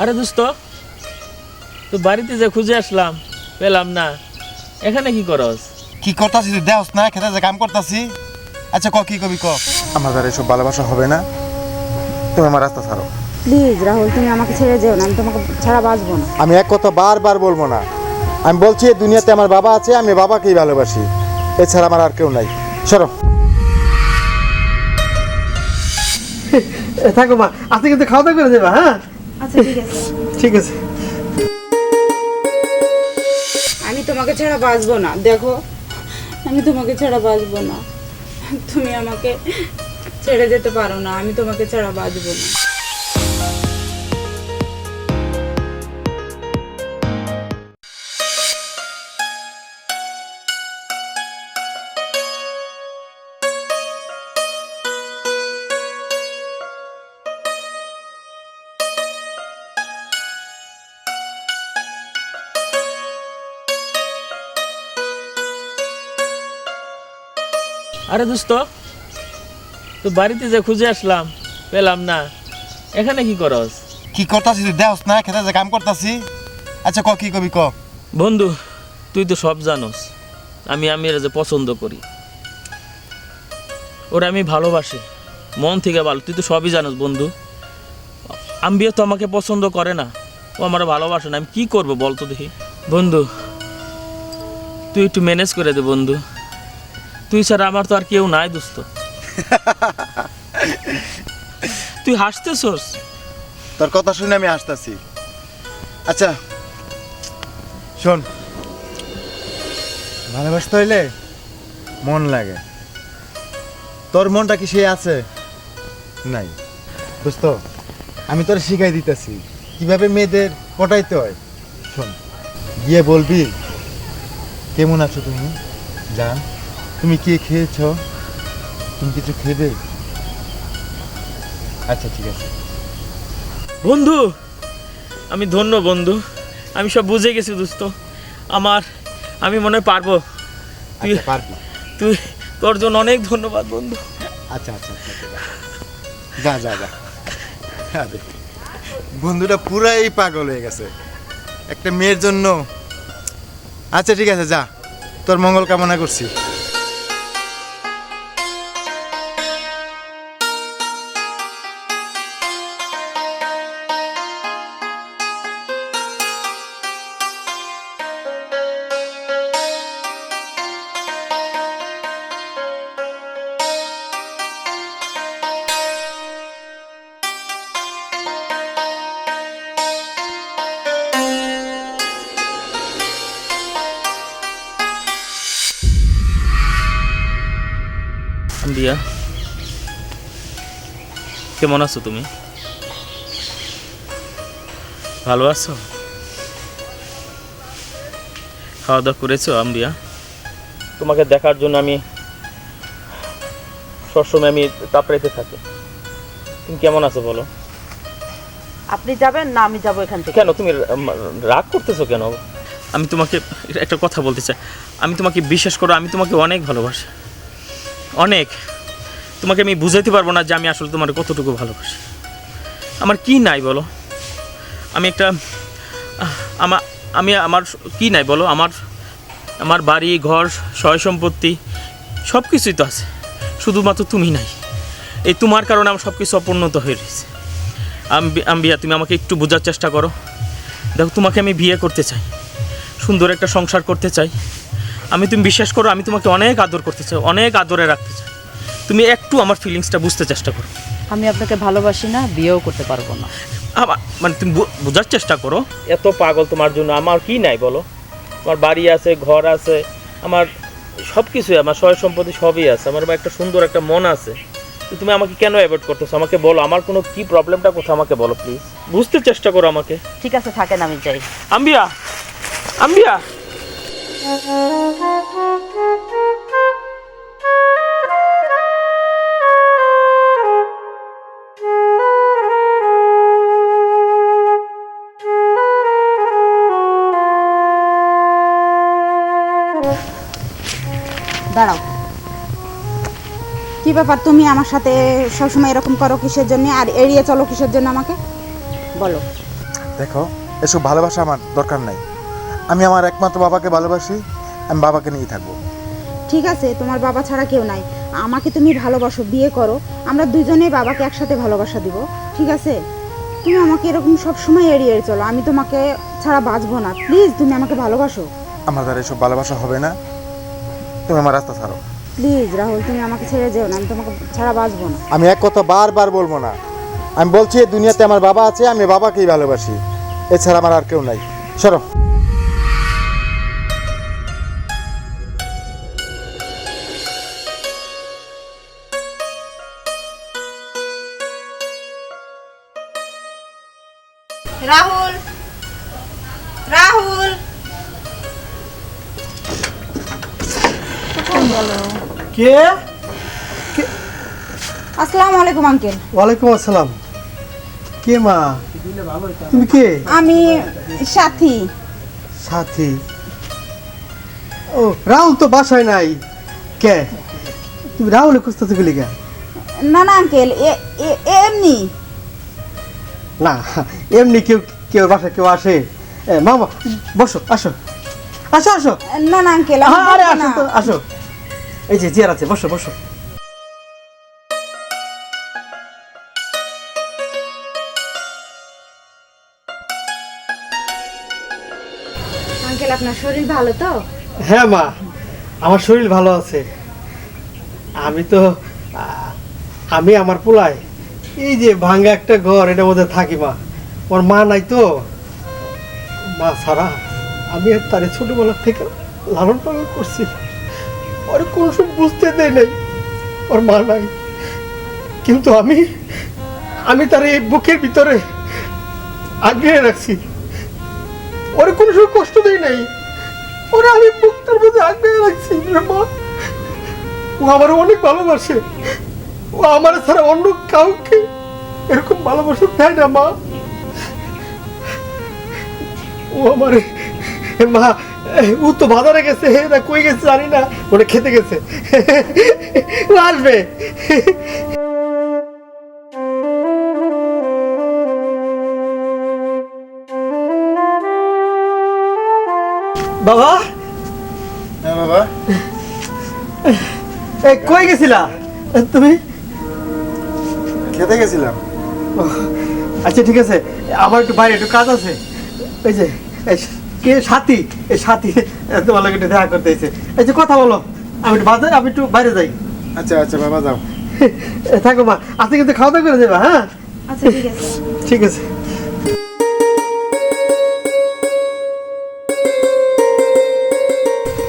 আরে দোস্ত তো বাড়িতে যে খুঁজে আসলাম পেলাম না। এখানে কি করস? কি করতাছি তুই? দেওস না খেতে যে কাম করতাছি। আচ্ছা ক কি কবি ক? আমার দ্বারা এসব ভালোবাসা হবে না। তুমি আমার রাস্তা ছাড়ো। প্লিজ রাহুল তুমি আমাকে ছেড়ে যেও না আমি তোমাকে ছাড়া বাঁচবো না। আমি এক কথা বারবার বলব না। আমি বলছি এই দুনিয়াতে আমার বাবা আছে আমি বাবাকেই ভালোবাসি। এছাড়া আমার আর কেউ নাই। সরো। এ, থাকো মা আজকে কিন্তু খাওয়া দাওয়া করে দেবা হ্যাঁ? আচ্ছা ঠিক আছে। ঠিক আছে। আমি তোমাকে ছাড়া বাঁচবো না দেখো। আমি তোমাকে ছাড়া বাঁচবো না। তুমি আমাকে ছেড়ে যেতে পারো না আমি তোমাকে ছাড়া বাঁচবো না। আরে দোস্ত তো বাড়িতে যে খুঁজে আসলাম পেলাম না। এখানে কি করস? কি করতাছি তুই? না খেতে যে কাম করতাছি। আচ্ছা ক কি কবি ক? বন্ধু তুই তো সব জানোস আমি আমি এর যে পছন্দ করি। ওরা আমি ভালোবাসি মন থেকে ভালো তুই তো সবই জানোস বন্ধু। আম্বিয়া তো আমাকে পছন্দ করে না ও আমার ভালোবাসে না আমি কি করব বলতো দেখি। বন্ধু তুই একটু ম্যানেজ করে দে বন্ধু। তুই ছাড়া আমার তো আর কেউ নাই দোস্ত। তুই হাসতেছোস? তোর কথা শুনে আমি হাসতেছি। আচ্ছা শোন। ভালোবাসতে হইলে মন লাগে। তোর মনটা কি সে আছে? নাই। দোস্ত আমি তোর শিখাই দিতেছি। কীভাবে মেয়েদের পটাইতে হয়? শোন গিয়ে বলবি কেমন আছো তুমি? জান? তুমি কি খেয়েছো? তুমি কিছু খেবে? আচ্ছা ঠিক আছে। বন্ধু আমি ধন্য বন্ধু। আমি সব বুঝে গেছি দোস্ত আমার আমি মনে হয় পারব। তুই আচ্ছা পারবি। তুই তোর জন্য অনেক ধন্যবাদ বন্ধু। আচ্ছা আচ্ছা আচ্ছা যা যা যা। বন্ধুটা পুরাই পাগল হয়ে গেছে। একটা মেয়ের জন্য। আচ্ছা ঠিক আছে যা। তোর মঙ্গল কামনা করছি। দিয়া কেমন আছো তুমি? ভালো আছো? খাওয়া দাওয়া করেছ আম্বিয়া? তোমাকে দেখার জন্য আমি সবসময় আমি তাপড়াইতে থাকি। তুমি কেমন আছো বলো? আপনি যাবেন না আমি যাব এখান থেকে? কেন তুমি রাগ করতেছো কেন? আমি তোমাকে একটা কথা বলতে চাই। আমি তোমাকে বিশ্বাস করো আমি তোমাকে অনেক ভালোবাসি। অনেক। তোমাকে আমি বুঝাইতে পারব না যে আমি আসলে তোমার কতটুকু ভালোবাসি। আমার কি নাই বলো? আমি একটা আমার আমি আমার কি নাই বলো? আমার আমার বাড়ি, ঘর, সয় সম্পত্তি সব কিছুই তো আছে। শুধুমাত্র তুমি নাই। এই তোমার কারণে আমার সব কিছু অপূর্ণত হয়ে রয়েছে। আম্বি- আম্বিয়া, তুমি আমাকে একটু বোঝার চেষ্টা করো। দেখো, তোমাকে আমি বিয়ে করতে চাই। সুন্দর একটা সংসার করতে চাই। আমি তুমি বিশ্বাস করো আমি তোমাকে অনেক আদর করতে চাই অনেক আদরে রাখতে চাই। তুমি একটু আমার ফিলিংসটা বুঝতে চেষ্টা করো। আমি আপনাকে ভালোবাসি না বিয়েও করতে পারব না। আমার মানে তুমি বোঝার চেষ্টা করো। এত পাগল তোমার জন্য আমার কি নাই বলো? আমার বাড়ি আছে ঘর আছে আমার সব কিছুই আমার সয় সম্পত্তি সবই আছে আমার একটা সুন্দর একটা মন আছে। তো তুমি আমাকে কেন অ্যাভয়েড করতেছো? আমাকে বলো আমার কোনো কি প্রবলেমটা কোথাও আমাকে বলো প্লিজ বুঝতে চেষ্টা করো আমাকে। ঠিক আছে থাকেন আমি যাই। আম্বিয়া! আম্বিয়া! দাঁড়াও। কি ব্যাপার তুমি আমার সাথে সবসময় এরকম করো কিসের জন্য আর এড়িয়ে চলো কিসের জন্য আমাকে? বলো। দেখো, এসব ভালোবাসা আমার দরকার নাই। আমি আমার একমাত্র বাবাকে ভালোবাসি আমি বাবাকে নিয়েই থাকব। ঠিক আছে তোমার বাবা ছাড়া কেউ নাই। আমাকে তুমি ভালোবাসো বিয়ে করো। আমরা দুজনেই বাবাকে একসাথে ভালোবাসা দিব। ঠিক আছে? তুমি আমাকে এরকম সব সময় এড়িয়ে চলো আমি তোমাকে ছাড়া বাঁচবো না। প্লিজ তুমি আমাকে ভালোবাসো। আমার দ্বারা এসব ভালোবাসা হবে না। তুমি আমার রাস্তা ছাড়ো। প্লিজ রাহুল তুমি আমাকে ছেড়ে যেও না আমি তোমাকে ছাড়া বাঁচবো না। আমি এক কথা বারবার বলব না। আমি বলছি এই দুনিয়াতে আমার বাবা আছে আমি বাবাকেই ভালোবাসি। এছাড়া আমার আর কেউ নাই। সরো। কে? আসসালামু আলাইকুম আঙ্কেল। ওয়ালাইকুম আসসালাম। কে মা? তুমি কে? আমি সাথী। সাথী। ও রাহুল তো বাসায় নাই। কে? তুমি রাহুলে খুঁজতেছো গেলি কে? না না আঙ্কেল এমনি। না এমনি কেউ কেউ বাসায় কেউ আসে। এ, মামা বসো আসো। আসো আসো। না না আঙ্কেল আরে আসো আসো। এই যে চেয়ার আছে বসো বসো। আঙ্কেল আপনার শরীর ভালো তো? হ্যাঁ মা আমার শরীর ভালো আছে। আমি তো আহ, আমি আমার পোলায় এই যে ভাঙ্গা একটা ঘর এটার মধ্যে থাকি মা। ওর মা নাই তো। মা সারা আমি আর তারে ছোটবেলা থেকে লালন পালন করছি। ওর কোনো বুঝতে দেয় নাই। ওর মা নাই। কিন্তু আমি আমি তার এই বুকের ভিতরে আগিয়ে রাখছি। ওর কোনো সময় কষ্ট দেয় নাই। ওরা আমি বুকটার মধ্যে আগে রাখছি মা। ও আমার অনেক ভালোবাসে। ও আমার ছাড়া অন্য কাউকে এরকম ভালোবাসা দেয় না মা। ও আমার মা ও তো বাজারে গেছে না কই গেছে জানি না ওটা খেতে গেছে। আসবে। বাবা? হ্যাঁ বাবা। এ কই গেছিলা? তুমি? খেতে গেছিলাম। আচ্ছা ঠিক আছে। আমার একটু বাইরে একটু কাজ আছে। এই যে এই কে সাথী এই সাথী তোমার লোক একটু দেখা করতে এসে এই যে কথা বলো আমি একটু বাজার আমি একটু বাইরে যাই। আচ্ছা আচ্ছা বাবা যাও থাকো মা আজকে কিন্তু খাওয়া দাওয়া করে দেবা হ্যাঁ? আচ্ছা ঠিক আছে। ঠিক আছে।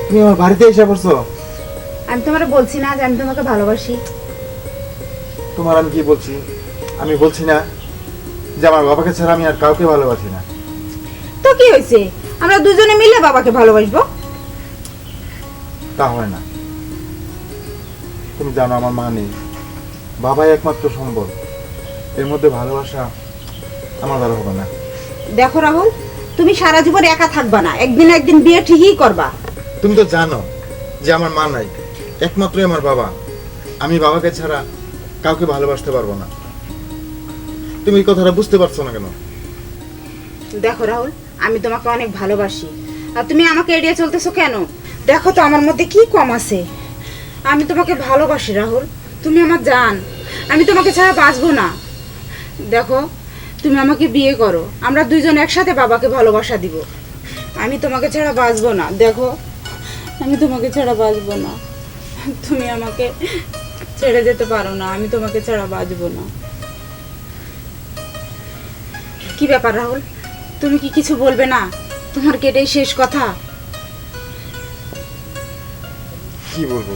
তুমি আমার বাড়িতে এসে পড়ছো? আমি তোমার বলছি না যে আমি তোমাকে ভালোবাসি। তোমার আমি কি বলছি? আমি বলছি না যে আমার বাবাকে ছাড়া আমি আর কাউকে ভালোবাসি না। তো কি হয়েছে? আমরা দুজনে মিলে বাবাকে ভালোবাসবো। তা হয় না। তুমি জানো আমার মা নেই। বাবাই একমাত্র সম্বল। এর মধ্যে ভালোবাসা আমার দ্বারা হবে না। দেখো রাহুল তুমি সারা জীবন একা থাকবা না। একদিন একদিন বিয়ে ঠিকই করবা। তুমি তো জানো যে আমার মা নাই। একমাত্রই আমার বাবা। আমি বাবাকে ছাড়া কাউকে ভালোবাসতে পারব না। তুমি এই কথাটা বুঝতে পারছ না কেন? দেখো রাহুল আমি তোমাকে অনেক ভালোবাসি। আর তুমি আমাকে এড়িয়ে চলতেছো কেন? দেখো তো আমার মধ্যে কি কম আছে। আমি তোমাকে ভালোবাসি, রাহুল। তুমি আমার জান। আমি তোমাকে ছাড়া বাঁচবো না। দেখো, তুমি আমাকে বিয়ে করো। আমরা দুইজন একসাথে বাবাকে ভালোবাসা দিব। আমি তোমাকে ছাড়া বাঁচবো না। দেখো, আমি তোমাকে ছাড়া বাঁচবো না। তুমি আমাকে ছেড়ে যেতে পারো না। আমি তোমাকে ছাড়া বাঁচবো না। কি ব্যাপার, রাহুল? তুমি কি কিছু বলবে না? তোমার কি এটাই শেষ কথা? কি বলব?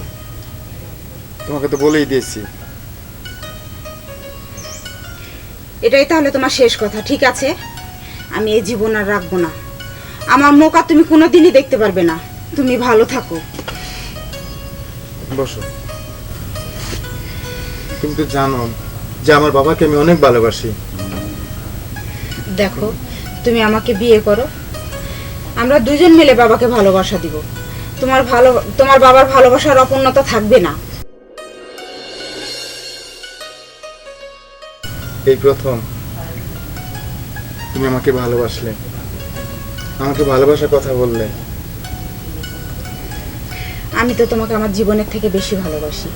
তোমাকে তো বলেই দিয়েছি। এটাই তাহলে তোমার শেষ কথা ঠিক আছে? আমি এই জীবন আর রাখব না। আমার মুখ আর তুমি কোনোদিনই দেখতে পারবে না। তুমি ভালো থাকো। বসো। তুমি তো জানো যে আমার বাবাকে আমি অনেক ভালোবাসি। দেখো তুমি আমাকে বিয়ে করো। আমরা দুজন মিলে বাবাকে ভালোবাসা দিব। তোমার ভালো তোমার বাবার ভালোবাসার অপূর্ণতা থাকবে না। এই প্রথম। তুমি আমাকে ভালোবাসলে। আমাকে ভালোবাসার কথা বললে। আমি তো তোমাকে আমার জীবনের থেকে বেশি ভালোবাসি।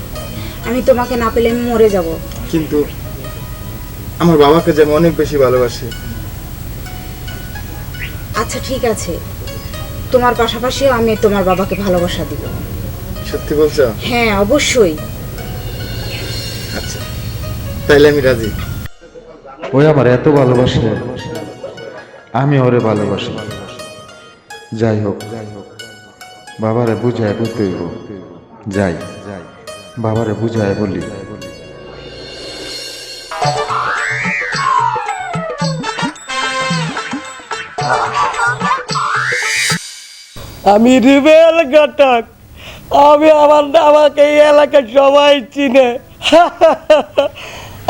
আমি তোমাকে না পেলে মরে যাব। কিন্তু আমার বাবাকে যে আমি অনেক বেশি ভালোবাসি। আচ্ছা ঠিক আছে। তোমার পাশাপাশিও আমি তোমার বাবাকে ভালোবাসা দিব। সত্যি বলছো? হ্যাঁ অবশ্যই। আচ্ছা তাইলে আমি রাজি। ওই আমার এত ভালোবাসে আমি ওরে ভালোবাসি। যাই হোক বাবারে বুঝায় বলতে হইব যাই বাবারে বুঝায় বলি। আমি রিবেল ঘটক। আমি আমার আমাকে এই এলাকার সবাই চিনে।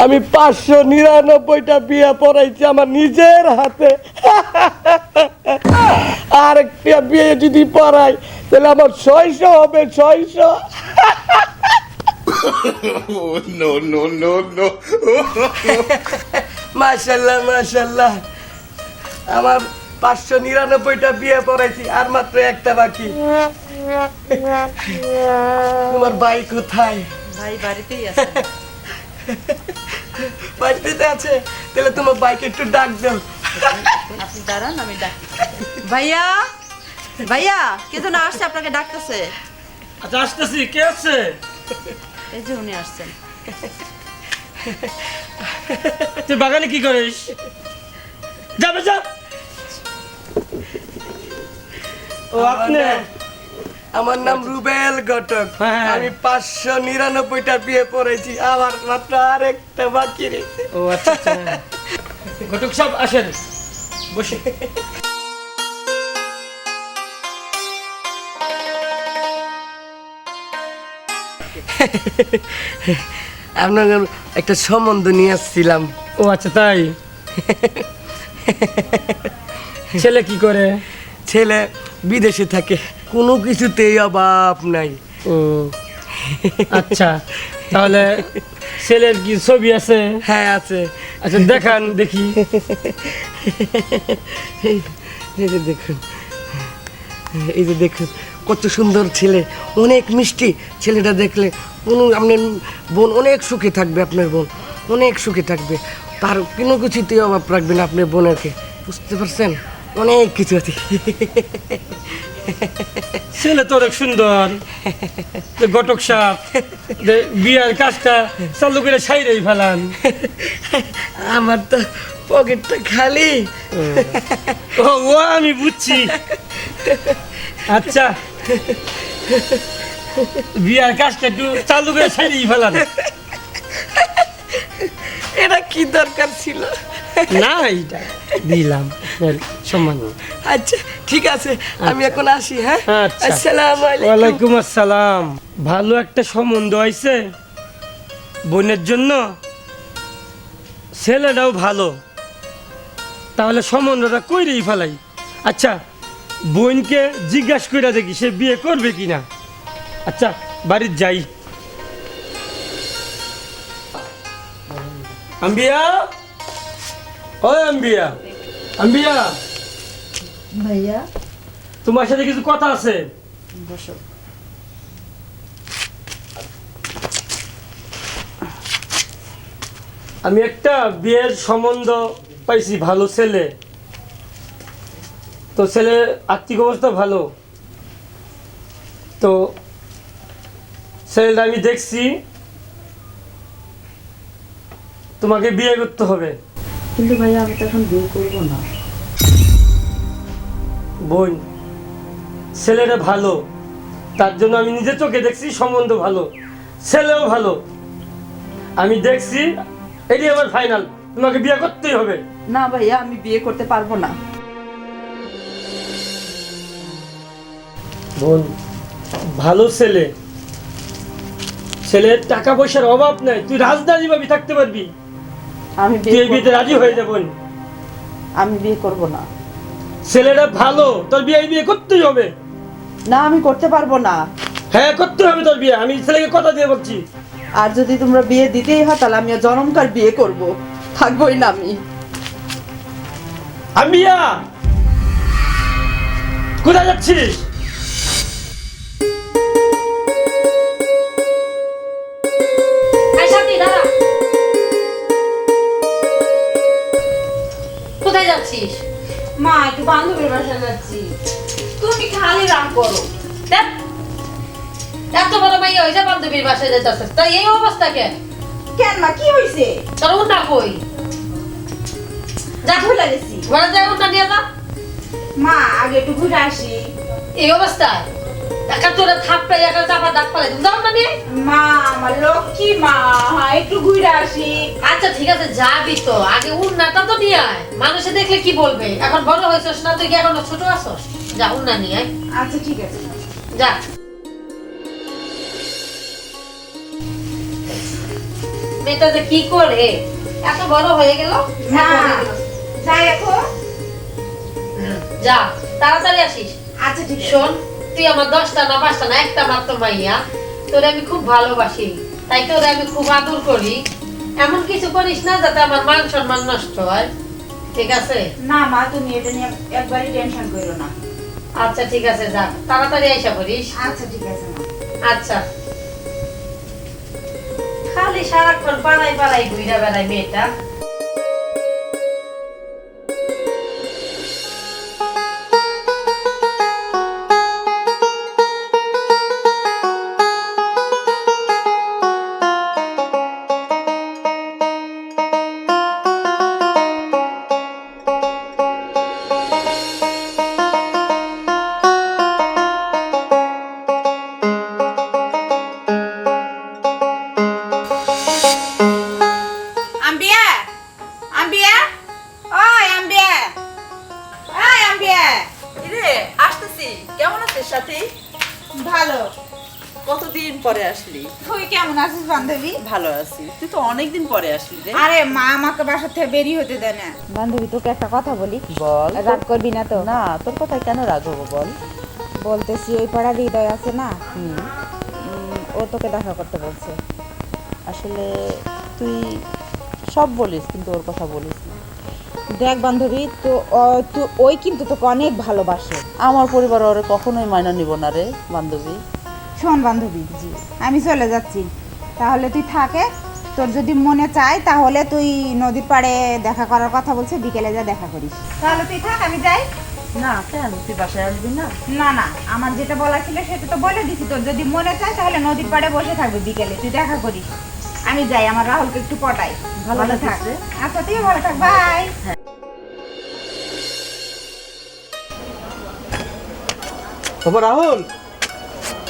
আমি পাঁচশো নিরানব্বইটা বিয়ে পড়াইছি আমার নিজের হাতে। আর একটা বিয়ে যদি পড়াই তাহলে আমার ছয়শো হবে ছয়শো। মাশাল্লাহ মাশাল্লাহ। আমার পাঁচশো নিরানব্বইটা বিয়ে পড়াইছি আর মাত্র একটা বাকি। তোমার ভাই কোথায়? ভাই বাড়িতেই আছে। বাড়িতে আছে? তাহলে তোমার বাইকে একটু ডাক দাও। আপনি দাঁড়ান আমি ডাক। ভাইয়া ভাইয়া কে যেন আসছে আপনাকে ডাকতেছে। আচ্ছা আসতেছি কে আছে? এই যে উনি আসছেন। তুই বাগানে কি করিস? যাবে যা ও আপনি? আমার নাম রুবেল ঘটক। হ্যাঁ। আমি পাঁচশো নিরানব্বইটা বিয়ে পড়েছি আমার মাত্র আর একটা বাকি রয়েছে ও আচ্ছা আচ্ছা। ঘটক সব আসেন। বসে। আপনার একটা সম্বন্ধ নিয়ে আসছিলাম। ও আচ্ছা তাই? ছেলে কি করে? ছেলে বিদেশে থাকে। কোনো কিছুতেই অভাব নাই। ও আচ্ছা তাহলে ছেলের কি ছবি আছে? হ্যাঁ আছে। আচ্ছা দেখান দেখি। এই যে দেখুন এই যে দেখুন কত সুন্দর ছেলে অনেক মিষ্টি ছেলেটা দেখলে কোনো আপনার বোন অনেক সুখে থাকবে আপনার বোন অনেক সুখে থাকবে। তার কোনো কিছুতেই অভাব রাখবেন আপনার বোনেরকে বুঝতে পারছেন? অনেক কিছু আছে। ছেলে তো অনেক সুন্দর। যে ঘটক সাপ বিয়ার কাজটা চালু করে সাইরেই ফেলান। আমার তো পকেটটা খালি। ও ও আমি বুঝছি। আচ্ছা বিয়ার কাজটা একটু চালু করে সাইরেই ফেলান। এটা কি দরকার ছিল? না এইটা দিলাম। সম্মান আচ্ছা ঠিক আছে আমি এখন আসি হ্যাঁ? আচ্ছা। আসসালামু আলাইকুম। ওয়ালাইকুম আসসালাম। ভালো একটা সম্বন্ধ হয়েছে বোনের জন্য। ছেলেটাও ভালো। তাহলে সম্বন্ধটা কইরেই ফেলাই। আচ্ছা বোনকে জিজ্ঞাসা করে দেখি সে বিয়ে করবে কি না আচ্ছা বাড়ির যাই। আম্বিয়া? ও আম্বিয়া। আম্বিয়া! ভাইয়া? তোমার সাথে কিছু কথা আছে? বসো। আমি একটা বিয়ের সম্বন্ধ পাইছি ভালো ছেলে। তো ছেলে আর্থিক অবস্থা ভালো। তো ছেলেটা আমি দেখছি তোমাকে বিয়ে করতে হবে। কিন্তু ভাইয়া আমি তো এখন বিয়ে করব না। বোন ছেলেটা ভালো তার জন্য আমি নিজে চোখে দেখছি সম্বন্ধ ভালো। ছেলেও ভালো। আমি দেখছি এটি আমার ফাইনাল তোমাকে বিয়ে করতেই হবে। না ভাইয়া আমি বিয়ে করতে পারব না। বোন ভালো ছেলে। ছেলের টাকা পয়সার অভাব নাই। তুই রাজধানী ভাবি থাকতে পারবি। আমি তুই এই বিয়েতে রাজি হয়ে যাবেন। আমি বিয়ে করব না। ছেলেটা ভালো তোর বিয়ে বিয়ে করতেই হবে। না আমি করতে পারব না। হ্যাঁ করতে হবে তোর বিয়ে আমি ছেলেকে কথা দিয়ে বলছি। আর যদি তোমরা বিয়ে দিতেই হয় তাহলে আমি জনমকার বিয়ে করব। থাকবোই না আমি। আম্বিয়া কোথায় যাচ্ছিস? মা একটু বান্ধবীর বাসায় যাচ্ছি। তুমি খালি রাগ করো। দেখ এত বড় মাইয়া হয়েছে বান্ধবীর বাসায় যেতেছিস তাই এই অবস্থা কেন কেন মা কি হয়েছে তোর উন্না কই? যা ভুলে গেছি। উন্না যা। মা আগে একটু ঘুরে আসি। এই অবস্থায়? একা তোরা থাপড়ে একা চাপা দাগ পালে তুমি যাও না নিয়ে। মা আমার লক্ষ্মী মা একটু ঘুরে আসি। আচ্ছা ঠিক আছে যাবি তো। আগে উন্নাটা তো নিয়ে আয়। মানুষে দেখলে কি বলবে? এখন বড় হয়েছিস না তুই কি এখনও ছোট আছস? যা উন্না নিয়ে আয়। আচ্ছা ঠিক আছে। যা। মেয়েটা যে কি করে? এত বড় হয়ে গেল? হয়ে গেল। যাই এখন। যা তাড়াতাড়ি আসিস। আচ্ছা ঠিক শোন তুই আমার দশটা না পাঁচটা না একটা মাত্র মাইয়া। তোরে আমি খুব ভালোবাসি। তাই তোরে আমি খুব আদর করি। এমন কিছু করিস না যাতে আমার মান সম্মান নষ্ট হয়। ঠিক আছে? না মা তুমি এটা নিয়ে একবারই টেনশন করো না। আচ্ছা ঠিক আছে যা। তাড়াতাড়ি আইসা করিস আচ্ছা ঠিক আছে মা। আচ্ছা। খালি সারাক্ষণ পাড়াই পাড়াই ঘুরে বেড়ায় মেয়েটা। কেমন আছিস ভালো। কতদিন পরে আসলি? তুই কেমন আছিস বান্ধবী? ভালো আছি। তুই তো অনেকদিন পরে আসলি রে। আরে মা আমাকে বাসা থেকে বেরি হতে দেয় না। বান্ধবী তোকে একটা কথা বলি। বল। রাগ করবি না তো? না তোর কথা কেন রাগ হব বল? বলতেছি ওই পাড়ার হৃদয় আছে না? উম, ও তোকে দেখা করতে বলছে। আসলে তুই সব বলিস কিন্তু ওর কথা বলিস না। দেখ বান্ধবী তো তো- ওই কিন্তু তোকে অনেক ভালোবাসে। আমার পরিবার ওরে কখনোই মাইনা নিব না রে বান্ধবী। শোন বান্ধবী জি আমি চলে যাচ্ছি। তাহলে তুই থাকে তোর যদি মনে চায় তাহলে তুই নদীর পাড়ে দেখা করার কথা বলছে বিকেলে যা দেখা করিস। তাহলে তুই থাক আমি যাই। না কেন? তুই বাসায় আসবি না? না না আমার যেটা বলা ছিল সেটা তো বলে দিছি তোর যদি মনে চায় তাহলে নদীর পাড়ে বসে থাকবি বিকেলে তুই দেখা করিস। আমি যাই আমার রাহুলকে একটু পটাই। ভালো ভালো থাক। আচ্ছা তুই ভালো থাক বাই। বাবা রাহুল?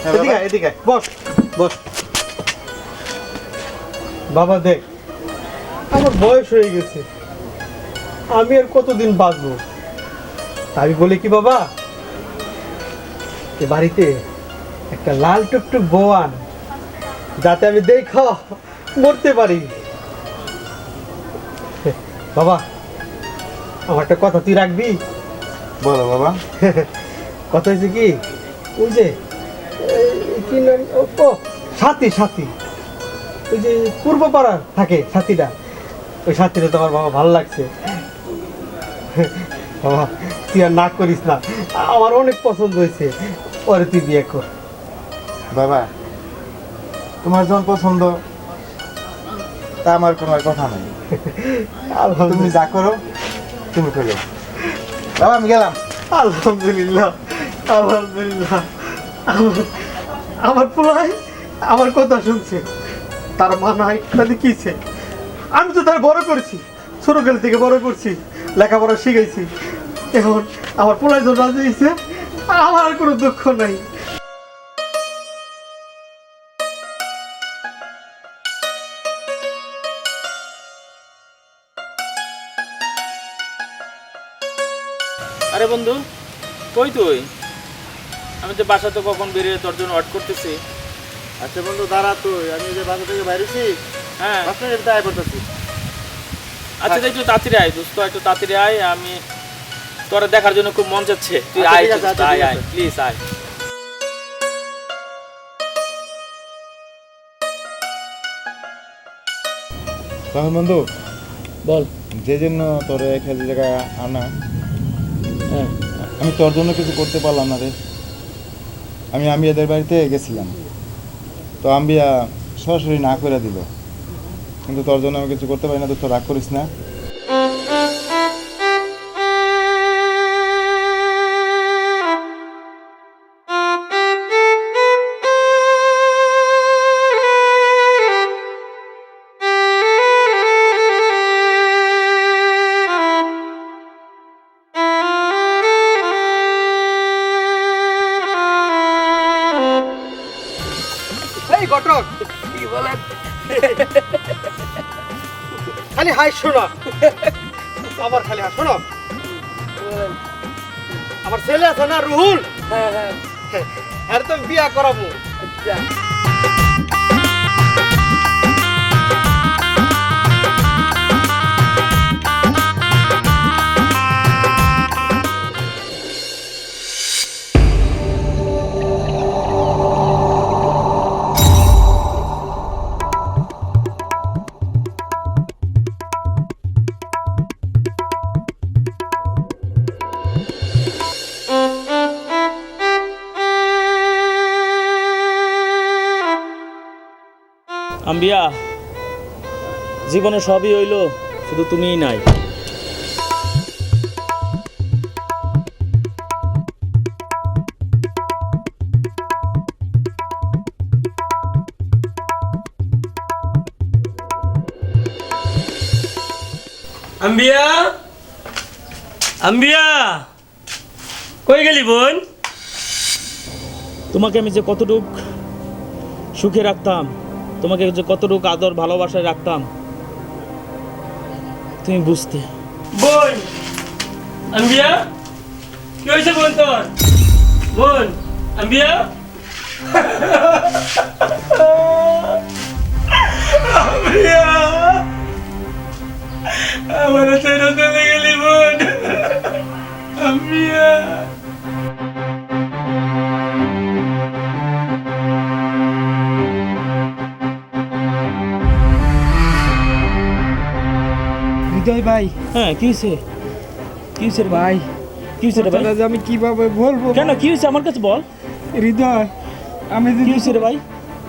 এদিকে এদিকে বস বস। বাবা দেখ আমার বয়স হয়ে গেছে। আমি আর কতদিন বাঁচবো? আমি বলি কি বাবা? এ বাড়িতে একটা লাল টুকটুক বোয়ান যাতে আমি দেখ মরতে পারি। বাবা আমার একটা কথা তুই রাখবি? বলো বাবা। কথা হয়েছে কি? ওই যে কি নাম? ও ও, সাথী সাথী। ওই যে পূর্ব পাড়ার থাকে সাথীটা। ওই সাথীটা তোমার বাবা ভালো লাগছে। বাবা তুই আর না করিস না। আমার অনেক পছন্দ হয়েছে। পরে তুই বিয়ে কর। বাবা তোমার যখন পছন্দ তা আমার কোনো কথা নাই। তুমি যা করো তুমি করো। বাবা আমি গেলাম। আলহামদুলিল্লাহ। আলহামদুলিল্লাহ। আমার- পোলাই আমার কথা শুনছে। তার মা নাই কিছে আমি তো তার বড় করছি ছোটকাল থেকে বড় করছি, লেখাপড়া শিখাইছি এখন আমার পোলাই জন্য হয়েছে, আমার কোনো দুঃখ নাই। আরে বন্ধু, কই তুই? আমি তো বাসা তো কখন বেরিয়ে তোর জন্য ওয়েট করতেছি। আচ্ছা বন্ধু দাঁড়া তুই আমি যে বাসা থেকে বাইরেছি হ্যাঁ। পাঁচ মিনিট দায় করতেছি। আচ্ছা তাই একটু তাড়াতাড়ি আয় দোস্ত একটু তাড়াতাড়ি আয় আমি তোরা দেখার জন্য খুব মন চাচ্ছে। তুই আচ্ছা, আয় আচ্ছা, আয় আয় প্লিজ আয়। তখন বন্ধু বল। যে জন্য তোর খেলতে জায়গা আনা হ্যাঁ। আমি তোর জন্য কিছু করতে পারলাম না রে। আমি আম্বিয়াদের বাড়িতে গেছিলাম। তো আম্বিয়া সরাসরি না করে দিল। কিন্তু তোর জন্য আমি কিছু করতে পারি না তো রাগ করিস না। হাই শোনো। আবার খালি হাই শোনো। আমার ছেলে আছে না রুহুল? আর তো বিয়া করাবো। আম্বিয়া জীবনে সবই হইল শুধু তুমিই নাই। আম্বিয়া? আম্বিয়া? কই গেলি বোন? তোমাকে আমি যে কতটুক সুখে রাখতাম তোমাকে যে কতটুক আদর, ভালোবাসায় রাখতাম, তুমি বুঝতে। বোন, আম্বিয়া? কি হয়েছে বোন তোর? বোন, আম্বিয়া? আমার ছেড়ে চলে গেলি বোন। আম্বিয়া! ভাই? হ্যাঁ কি হয়েছে কি হয়েছে রে ভাই? ভাই কি হয়েছে রে ভাই? আমি কীভাবে বলব? কেন কি হয়েছে আমার কাছে বল। হৃদয় আমি কি যদি হয়েছে ভাই?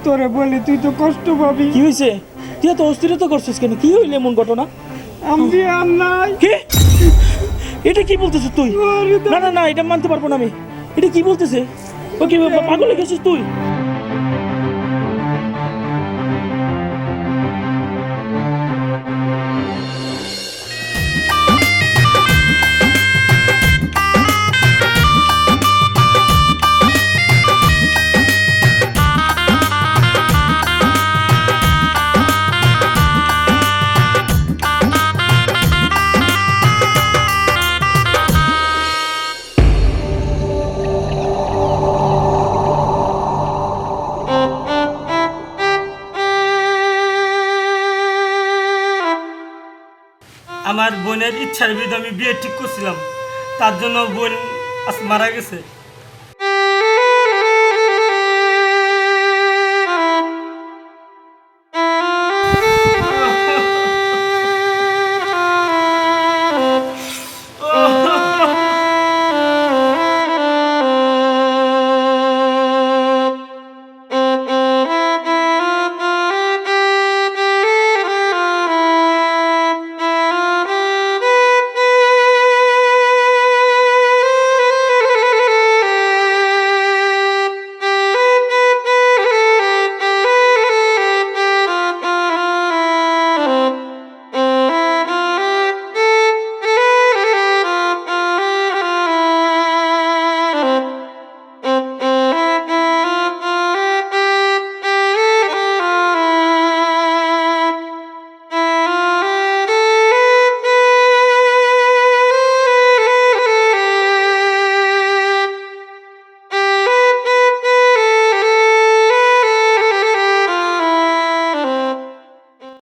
তোরে বলি তুই তো কষ্ট পাবি। কি হয়েছে তুই এত অস্থিরতা করছিস কেন? কি হইলে এমন ঘটনা? আমি আর নাই। কি? এটা কি বলতেছিস তুই? না না না এটা মানতে পারব না আমি। এটা কি বলতেছে? ও কি পাগল হয়ে গেছিস তুই? ইচ্ছার বিরুদ্ধে আমি বিয়ে ঠিক করছিলাম। তার জন্য বোন আজ মারা গেছে।